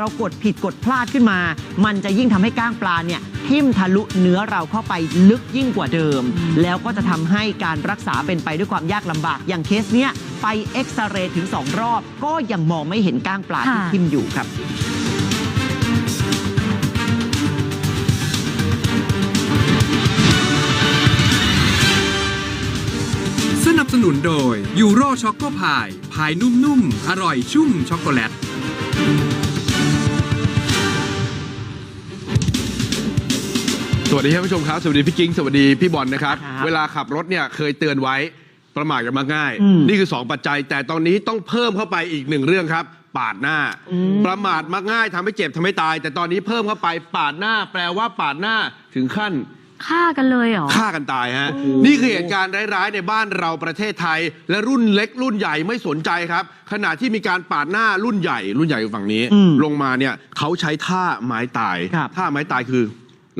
เรากดผิดกดพลาดขึ้นมา มันจะยิ่งทำให้ก้างปลาเนี่ยทิ่มทะลุเนื้อเราเข้าไปลึกยิ่งกว่าเดิม แล้วก็จะทำให้การรักษาเป็นไปด้วยความยากลำบาก อย่างเคสเนี้ยไปเอ็กซเรย์ถึง 2 รอบ ก็ยังมองไม่เห็นก้างปลาที่ค่ะทิ่มอยู่ครับสนับสนุนโดยยูโรช็อกโกพายพายนุ่มๆ อร่อยชุ่มช็อกโกแลต สวัสดีท่านผู้ชมครับ สวัสดีพี่กิ้ง สวัสดีพี่บอลนะครับ ครับเวลาขับรถเนี่ยเคยเตือนไว้ประมาทกันมาง่าย อืม นี่คือ 2 ปัจจัย แต่ตอนนี้ต้องเพิ่มเข้าไปอีกหนึ่งเรื่องครับ ปาดหน้า ประมาทมักง่ายทำให้เจ็บทำให้ตาย แต่ตอนนี้เพิ่มเข้าไปปาดหน้า แปลว่าปาดหน้าถึงขั้น ฆ่ากันเลยเหรอ ฆ่ากันตายฮะ นี่คือเหตุการณ์ร้ายๆในบ้านเราประเทศไทย และรุ่นเล็กรุ่นใหญ่ไม่สนใจครับ ขณะที่มีการปาดหน้ารุ่นใหญ่ รุ่นใหญ่อยู่ฝั่งนี้ อืมลงมาเนี่ยเขาใช้ท่าไม้ตาย ครับท่าไม้ตายคือ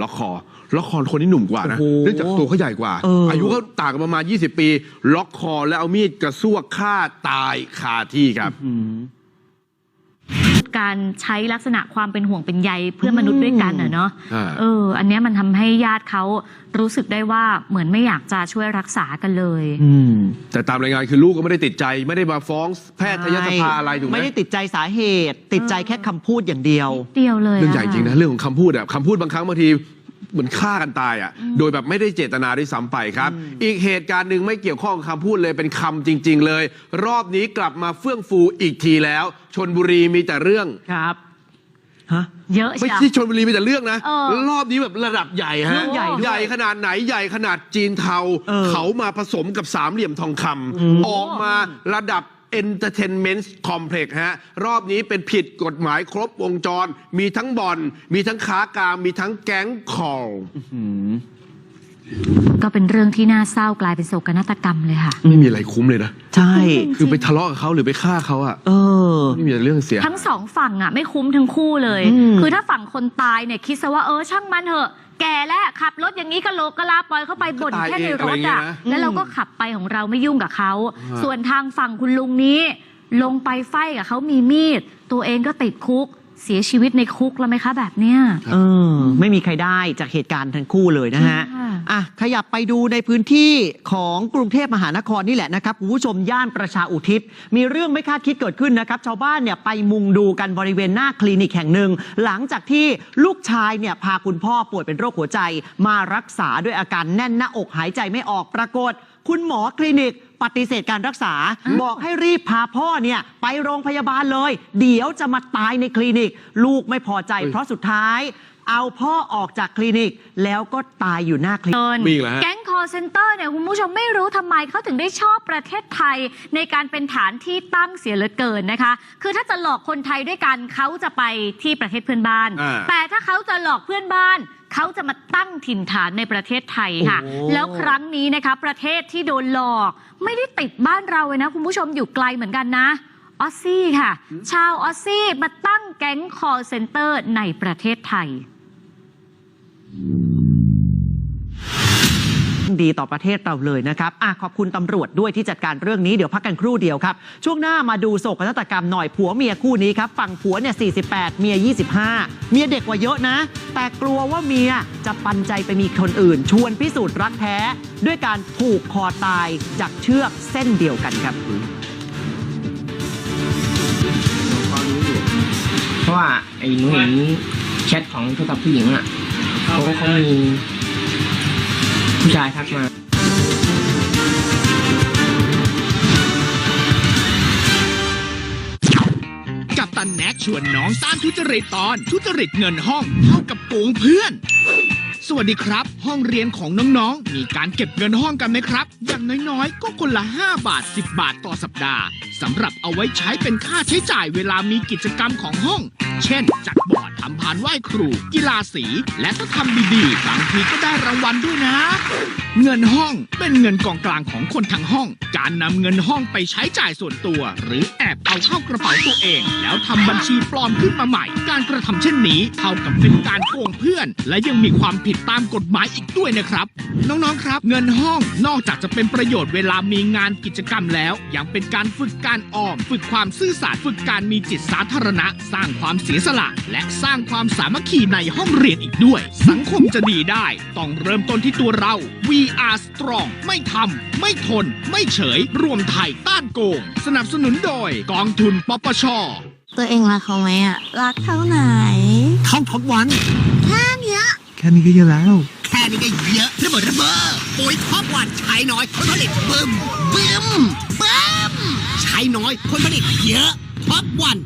ล็อกคอ ล็อกคอคนที่หนุ่มกว่านะ โอ้โหเนื่องจากตัวเขาใหญ่กว่า เอออ อายุเขาต่างกันประมาณ 20 ปี ล็อกคอแล้วเอามีดกระซวกฆ่าตายคาที่ครับ การใช้ลักษณะความเป็นห่วงเป็นใยเพื่อนมนุษย์ด้วยกันอะเนาะอ่า เออ อันเนี้ยมันทำให้ญาติเขารู้สึกได้ว่าเหมือนไม่อยากจะช่วยรักษากันเลย อืมแต่ตามรายงานคือลูกก็ไม่ได้ติดใจไม่ได้มาฟ้องแพทยสภาอะไรถูกไหมไม่ได้ติดใจสาเหตุ ติดใจแค่คำพูดอย่างเดียว เดียวเลยเรื่องใหญ่อะจริงนะเรื่องของคำพูดอะคำพูดบางครั้งบางที เหมือนฆ่ากันตายอะโดยแบบไม่ได้เจตนาด้วยซ้ำไปครับ อีกเหตุการณ์หนึ่งไม่เกี่ยวข้องกับคำพูดเลยเป็นคำจริง ๆ เลย รอบนี้กลับมาเฟื่องฟูอีกทีแล้ว ชนบุรีมีแต่เรื่อง ครับ ฮะ เยอะไม่ใช่ ใช่ชนบุรีมีแต่เรื่องนะ เออรอบนี้แบบระดับใหญ่ฮะเรื่องใหญ่ด้วยใหญ่ขนาดไหนใหญ่ขนาดจีนเทา เออเขามาผสมกับสามเหลี่ยมทองคำออกมาระดับ Entertainment Complex ฮะ รอบนี้เป็นผิดกฎหมายครบวงจร มีทั้งบอลมีทั้งค้ากาม มีทั้งแก๊งคอลก็เป็นเรื่องที่น่าเศร้ากลายเป็นโศกนาฏกรรมเลยค่ะ ไม่มีอะไรคุ้มเลยนะ ใช่ คือไปทะเลาะกับเขาหรือไปฆ่าเขาอะเออ ไม่มีแต่เรื่องเสีย ทั้งสองฝั่งอะไม่คุ้มทั้งคู่เลยอืมคือถ้าฝั่งคนตายเนี่ยคิดซะว่าเออช่างมันเถอะ แก่แล้วขับรถอย่างนี้ก็โลกะลาปล่อยเข้าไปบ่นก็ตายแค่ในรถเองอะไรเงี้อะยนะแล้วเราก็ขับไปของเราไม่ยุ่งกับเขาอ่าส่วนทางฝั่งคุณลุงนี้ ลงไปไฟกับเขามีมีด ตัวเองก็ติดคุก เสียชีวิตในคุกแล้วไหมคะ แบบเนี้ย เออไม่มีใครได้จากเหตุการณ์ทั้งคู่เลยนะฮะค่ะ อะขยับไปดูในพื้นที่ของกรุงเทพมหานครนี่แหละนะครับคุณผู้ชมย่านประชาอุทิศ มีเรื่องไม่คาดคิดเกิดขึ้นนะครับ ชาวบ้านเนี่ยไปมุงดูกันบริเวณหน้าคลินิกแห่งหนึ่ง หลังจากที่ลูกชายเนี่ยพาคุณพ่อป่วยเป็นโรคหัวใจ มารักษาด้วยอาการแน่นหน้าอกหายใจไม่ออกปรากฏ คุณหมอคลินิก ปฏิเสธการรักษา บอกให้รีบพาพ่อเนี่ยไปโรงพยาบาลเลย เดี๋ยวจะมาตายในคลินิก ลูกไม่พอใจเฮ้ยเพราะสุดท้าย เอาพ่อออกจากคลินิก แล้วก็ตายอยู่หน้าคลินิกเกินมีอีกเหรอฮะ แก๊งคอเซนเตอร์เนี่ยคุณผู้ชมไม่รู้ทำไมเขาถึงได้ชอบประเทศไทย ในการเป็นฐานที่ตั้งเสียเหลือเกินนะคะ คือถ้าจะหลอกคนไทยด้วยกันเขาจะไปที่ประเทศเพื่อนบ้าน อ่า แต่ถ้าเขาจะหลอกเพื่อนบ้าน เขาจะมาตั้งถิ่นฐานในประเทศไทยค่ะ โอ้ แล้วครั้งนี้นะคะ ประเทศที่โดนหลอก ไม่ได้ติดบ้านเราเลยนะ คุณผู้ชมอยู่ไกลเหมือนกันนะออสซี่ค่ะ ชาวออสซี่มาตั้งแก๊งคอเซนเตอร์ในประเทศไทย ดีต่อประเทศเราเลยนะครับอะขอบคุณตำรวจด้วยที่จัดการเรื่องนี้เดี๋ยวพักกันครู่เดียวครับ ช่วงหน้ามาดูโศกนาฏกรรมหน่อยผัวเมียคู่นี้ครับฝั่งผัวเนี่ย48 เมีย 25 เมียเด็กกว่าเยอะนะ แต่กลัวว่าเมียจะปันใจไปมีคนอื่น ชวนพิสูจน์รักแท้ ด้วยการผูกคอตายจากเชือกเส้นเดียวกันครับเพราะว่าไอ้หนูเห็นแชทของโทรศัพท์ผู้หญิงอะเขาเขามี ผู้ชายทักมากับตันแน็กชวนน้องต้านทุจริตตอน ทุจริตเงินห้องเท่ากับโกงเพื่อน สวัสดีครับ ห้องเรียนของน้องๆ มีการเก็บเงินห้องกันไหมครับ อย่างน้อยๆ ก็คนละ 5 บาท 10 บาทต่อสัปดาห์สำหรับเอาไว้ใช้เป็นค่าใช้จ่ายเวลามีกิจกรรมของห้อง เช่น จัดบ อร์ดทำพานไหว้ครู กีฬาสี และถ้าทำดีๆบางทีก็ได้รางวัลด้วยนะ เงินห้องเป็นเงินกองกลางของคนทั้งห้อง การนำเงินห้องไปใช้จ่ายส่วนตัว หรือแอบเอาเข้ากระเป๋าตัวเอง แล้วทำบัญชีปลอมขึ้นมาใหม่ การกระทำเช่นนี้เท่ากับเป็นการโกงเพื่อน และยังมีความผิดตามกฎหมายอีกด้วยนะครับ น้องๆครับ เงินห้องนอกจากจะเป็นประโยชน์เวลามีงานกิจกรรมแล้ว ยังเป็นการฝึกการออม ฝึกความซื่อสัตย์ฝึกการมีจิตสาธารณะ สร้างความเสียสละ และสร้างความสามัคคีในห้องเรียนอีกด้วย สังคมจะดีได้ ต้องเริ่มต้นที่ตัวเรา We are strong ไม่ทำ ไม่ทน ไม่เฉย รวมไทยต้านโกง สนับสนุนโดยกองทุนปปช ตัวเองรักเขาไหมอะรักเท่าไหนท่องทบวันแค่เนี้ยแค่นี้ก็เยอะแล้ว แค่นี้ก็เยอะระเบิดระเบ้อปุ๋ยครอบวันใช้น้อยผลผลิตบึ้มบึ้มบึ้มใช้น้อยผลผลิตเยอะครอบวัน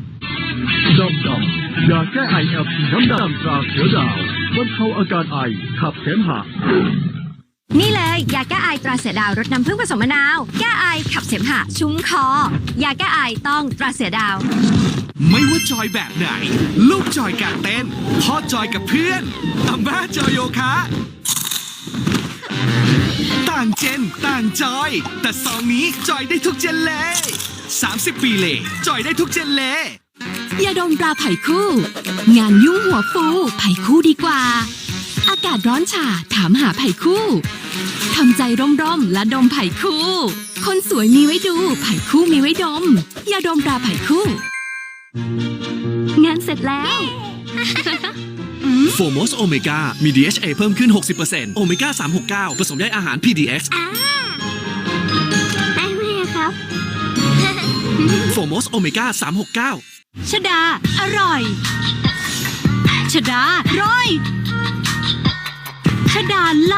ดำดำยาแก้ไอแอลพีน้ำดำตราเสือดาวบรรเทาอาการไอขับเสมหะ นี่เลย ยาแก้ไอตราเสือดาวรสน้ำผึ้งผสมมะนาว แก้ไอขับเสมหะ ชุ่มคอ ยาแก้ไอต้องตราเสือดาว ไม่ว่าจอยแบบไหน ลูกจอยการเต้น พ่อจอยกับเพื่อนอาม่าจอยโยคะ ต่างเจน ต่างจอย แต่ซองนี้จอยได้ทุกเจนเลย 30 ปีเลยจอยได้ทุกเจนเลยยาดมปลาไผ่คู่ งานยุ่งหัวฟูไผ่คู่ดีกว่า อากาศร้อนฉ่าถามหาไผ่คู่ทำใจร่มๆและดมไผ่คู่ คนสวยมีไว้ดู ไผ่คู่มีไว้ดมยาดมปลาไผ่คู่ งานเสร็จแล้วโฟมอสโอเมก้ามี DHA เพิ่มขึ้น 60%โอเมก้า 369 ผสมได้อาหาร PDX ได้ไหมครับโฟมอสโอเมก้า 369 ชดา อร่อย ชดา ร้อย ชดาล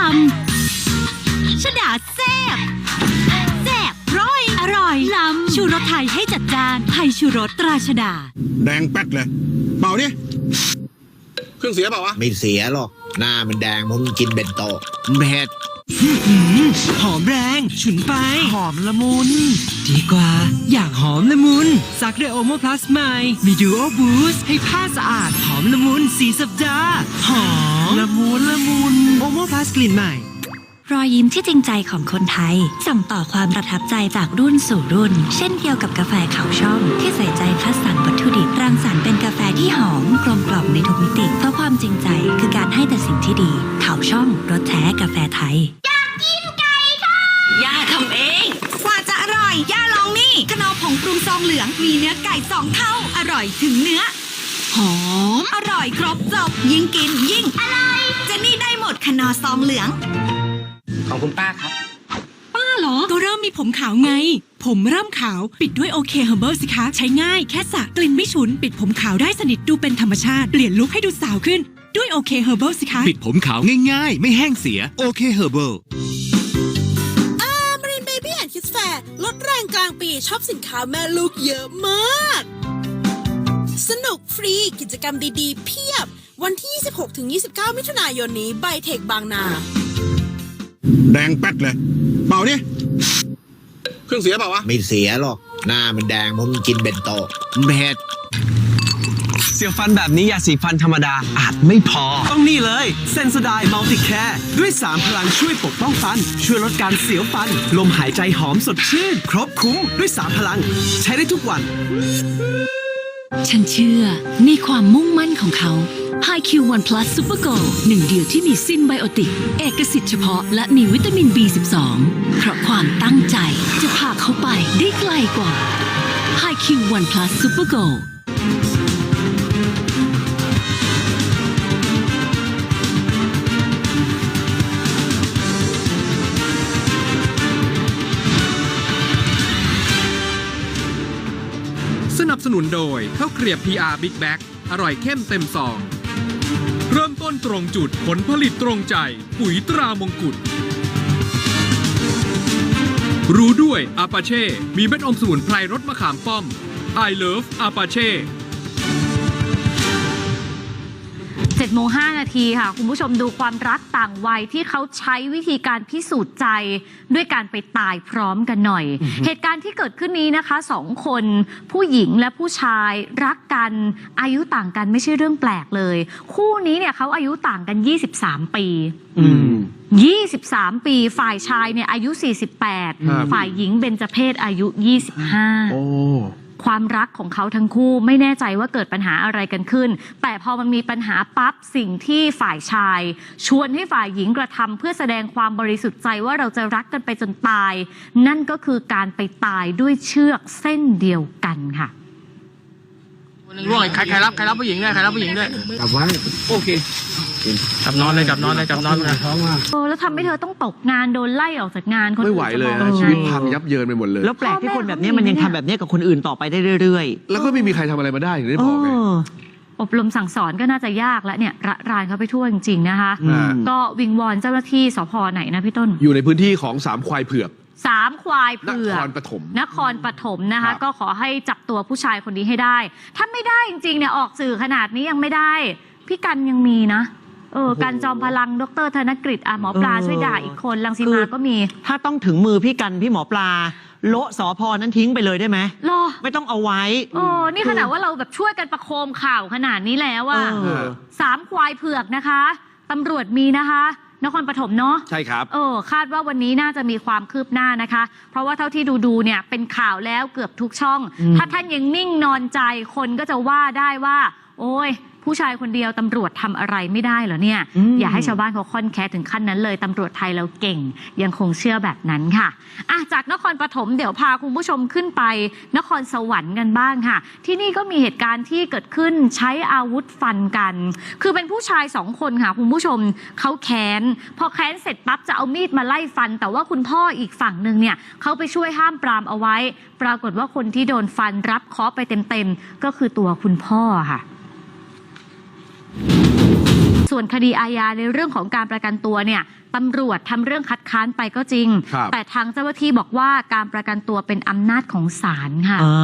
ำชดาแซ่บแซ่บร้อย อร่อยลำชูรสไทยให้จัดจานไทยชูรสตราชดา แดงแป๊ดเลย เปล่าดิเครื่องเสียเปล่าวะ ไม่เสียหรอก หน้ามันแดงเพราะมันกินเบนโตะเผ็ดหอมแรง ฉุนไป หอมละมุน ดีกว่า อยากหอมละมุนซักด้วยโอโมพลัสใหม่มีดูโอบูสให้ผ้าสะอาด หอมละมุนสีสัปดาห์ หอมละมุนละมุน โอโมพลัสกลิ่นใหม่ รอยยิ้มที่จริงใจของคนไทย ส่งต่อความประทับใจจากรุ่นสู่รุ่น เช่นเดียวกับกาแฟเขาช่อง ที่ใส่ใจคัดสรรวัตถุดิบรังสรรค์เป็นกาแฟที่หอมกลมกล่อมในทุกมิติ เพราะความจริงใจคือการให้แต่สิ่งที่ดี เขาช่องรสแท้กาแฟไทยย่าทำเองกว่าจะอร่อยย่าลองนี่ขนอผงปรุงซองเหลืองมีเนื้อไก่สองเท่าอร่อยถึงเนื้อหอมอร่อยครบจบยิ่งกินยิ่งอร่อยเจนี่ได้ หมดขนอซองเหลือง ของคุณป้าครับ ป้าเหรอ ก็เริ่มมีผมขาวไง ผมเริ่มขาวปิดด้วยโอเคเฮอร์เบิลสิคะ ใช้ง่ายแค่สระกลิ่นไม่ฉุน ปิดผมขาวได้สนิทดูเป็นธรรมชาติ เปลี่ยนลุคให้ดูสาวขึ้น ด้วยโอเคเฮอร์เบิลสิคะ ปิดผมขาวง่ายๆ ไม่แห้งเสียโอเคเฮอร์เบิลมารินเบบี้แอนด์คิสแฟร์ลดแรงกลางปีชอบสินค้าแม่ลูกเยอะมาก สนุกฟรีกิจกรรมดีๆ เพียบ วันที่ 26-29 มิถุนายนนี้ไบเทคบางนา แดงแป๊ดเลย เปล่าดิเครื่องเสียเปล่าวะ ไม่เสียหรอก หน้ามันแดงเพราะมันกินเบนโตะเผ็ดเสียวฟันแบบนี้ยาสีฟันธรรมดาอาจไม่พอ ต้องนี่เลยเซนสไดมัลติแคร์ด้วย 3 พลังช่วยปกป้องฟัน ช่วยลดการเสียวฟัน ลมหายใจหอมสดชื่น ครบคุ้มด้วย 3 พลัง ใช้ได้ทุกวัน ฉันเชื่อในความมุ่งมั่นของเขา HiQ One Plus Super Go หนึ่งเดียวที่มีซินไบโอติก เอกสิทธิ์เฉพาะและมีวิตามิน B12 เพราะความตั้งใจจะพาเขาไปได้ไกลกว่า HiQ One Plus Super Go สนับสนุนโดยข้าวเกรียบ PR Big Bag อร่อยเข้มเต็มซอง เริ่มต้นตรงจุดผลผลิตตรงใจ ปุ๋ยตรามงกุฎรู้ด้วยอาปาเช่ มีเม็ดอมสมุนไพรรสมะขามป้อม I love อาปาเช่ 7โมง5นาทีค่ะ คุณผู้ชมดูความรักต่างวัยที่เขาใช้วิธีการพิสูจน์ใจด้วยการไปตายพร้อมกันหน่อย เหตุการณ์ที่เกิดขึ้นนี้นะคะสองคนผู้หญิงและผู้ชายรักกันอายุต่างกันไม่ใช่เรื่องแปลกเลย คู่นี้เนี่ยเขาอายุต่างกัน 23 ปีอืม23 ปีฝ่ายชายเนี่ยอายุครับ48 ฝ่ายหญิงเบญจเพศอายุ 25โอ้ ความรักของเขาทั้งคู่ไม่แน่ใจว่าเกิดปัญหาอะไรกันขึ้น แต่พอมันมีปัญหาปั๊บสิ่งที่ฝ่ายชาย ชวนให้ฝ่ายหญิงกระทำเพื่อแสดงความบริสุทธิ์ใจว่าเราจะรักกันไปจนตาย นั่นก็คือการไปตายด้วยเชือกเส้นเดียวกันค่ะ คนหนึ่งร่วงใครใครรับใครรับผู้หญิงด้วยใครรับผู้หญิงด้วยกลับไว้โอเคกลับนอนเลยกลับนอนเลยกลับนอนเลยโอ้แล้วทำให้เธอต้องตกงานโดนไล่ออกจากงานคนไม่อื่นไหวเลยจะมนะองชีวิตยังไงพังยับเยินไปหมดเลย แล้วแปลกที่คนแบบนี้มันยังทำแบบนี้กับคนอื่นต่อไปได้เรื่อยแล้วก็ไม่มีใครทำอะไรมาได้ถึงๆได้เอบอกไง ออบรมสั่งสอนก็น่าจะยากแล้วเนี่ยระรานเขาไปทั่วจริงๆนะคะ อืม ก็วิงวอนเจ้าหน้าที่สพไหนนะพี่ต้น อยู่ในพื้นที่ของสามควายเผือก สามควายนเผือคกรปฐมนครปฐมนะครัคะบก็ขอให้จับตัวผู้ชายคนนี้ให้ได้ ถ้าไม่ได้จริงๆเนี่ยออกสื่อขนาดนี้ยังไม่ได้ พี่กันยังมีนะเออการจอมพลังดรธนกฤษอะหมอปลาเออช่วยด่าอีกคนลังสีคืมาอก็มี ถ้าต้องถึงมือพี่กันพี่หมอปลาโละสอพอนั้นทิ้งไปเลยได้ไหมรอไม่ต้องเอาไว้โอ้นี่ขนาดว่าเราแบบช่วยกันประโคมข่าวขนาดนี้แล้วอะเออสามควายเผือกนะคะตำรวจมีนะคะ นครปฐมเนาะใช่ครับ เออ คาดว่าวันนี้น่าจะมีความคืบหน้านะคะ เพราะว่าเท่าที่ดูดูๆเนี่ยเป็นข่าวแล้วเกือบทุกช่องอืมถ้าท่านยังนิ่งนอนใจคนก็จะว่าได้ว่า โอ้ย ผู้ชายคนเดียวตำรวจทำอะไรไม่ได้เหรอเนี่ย อย่าให้ชาวบ้านเขาค่อนแคสถึงขั้นนั้นเลยตำรวจไทยเราเก่ง ยังคงเชื่อแบบนั้นค่ะอะจากนครปฐมเดี๋ยวพาคุณผู้ชมขึ้นไป นครสวรรค์กันบ้างค่ะ ที่นี่ก็มีเหตุการณ์ที่เกิดขึ้นใช้อาวุธฟันกัน คือเป็นผู้ชายสองคนค่ะคุณผู้ชมเขาแค้น พอแค้นเสร็จปั๊บจะเอามีดมาไล่ฟัน แต่ว่าคุณพ่ออีกฝั่งหนึ่งเนี่ยเขาไปช่วยห้ามปรามเอาไว้ ปรากฏว่าคนที่โดนฟันรับเคราะห์ไปเต็มๆก็คือตัวคุณพ่อค่ะ ส่วนคดีอาญาในเรื่องของการประกันตัวเนี่ย ตำรวจทำเรื่องคัดค้านไปก็จริง ครับ แต่ทางเจ้าหน้าที่บอกว่าการประกันตัวเป็นอำนาจของศาลค่ะอ่า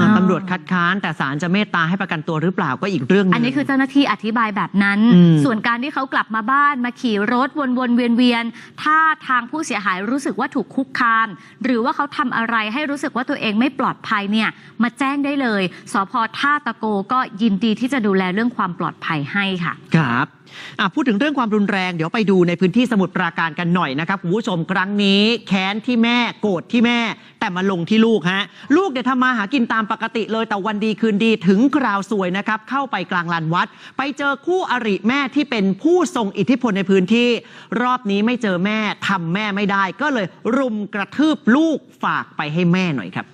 อ่าตำรวจคัดค้านแต่ศาลจะเมตตาให้ประกันตัวหรือเปล่าก็อีกเรื่องหนึง อันนี้คือเจ้าหน้าที่อธิบายแบบนั้น อืม ส่วนการที่เขากลับมาบ้านมาขี่รถวนๆเวียนๆ ถ้าทางผู้เสียหายรู้สึกว่าถูกคุกคาม หรือว่าเขาทำอะไรให้รู้สึกว่าตัวเองไม่ปลอดภัยเนี่ย มาแจ้งได้เลย สพท่าตะโกก็ยินดีที่จะดูแลเรื่องความปลอดภัยให้ค่ะ ครับอะพูดถึงเรื่องความรุนแรงเดี๋ยวไปดูในพื้นที่สมุทรปราการกันหน่อยนะครับคุณผู้ชมครั้งนี้แค้นที่แม่โกรธที่แม่ แต่มาลงที่ลูกฮะลูกเนี่ยวทำมาหากินตามปกติเลยแต่วันดีคืนดีถึงคราวสวยนะครับเข้าไปกลางลานวัด ไปเจอคู่อริแม่ที่เป็นผู้ทรงอิทธิพลในพื้นที่ รอบนี้ไม่เจอแม่ทำแม่ไม่ได้ ก็เลยรุมกระทืบลูกฝากไปให้แม่หน่อยครับ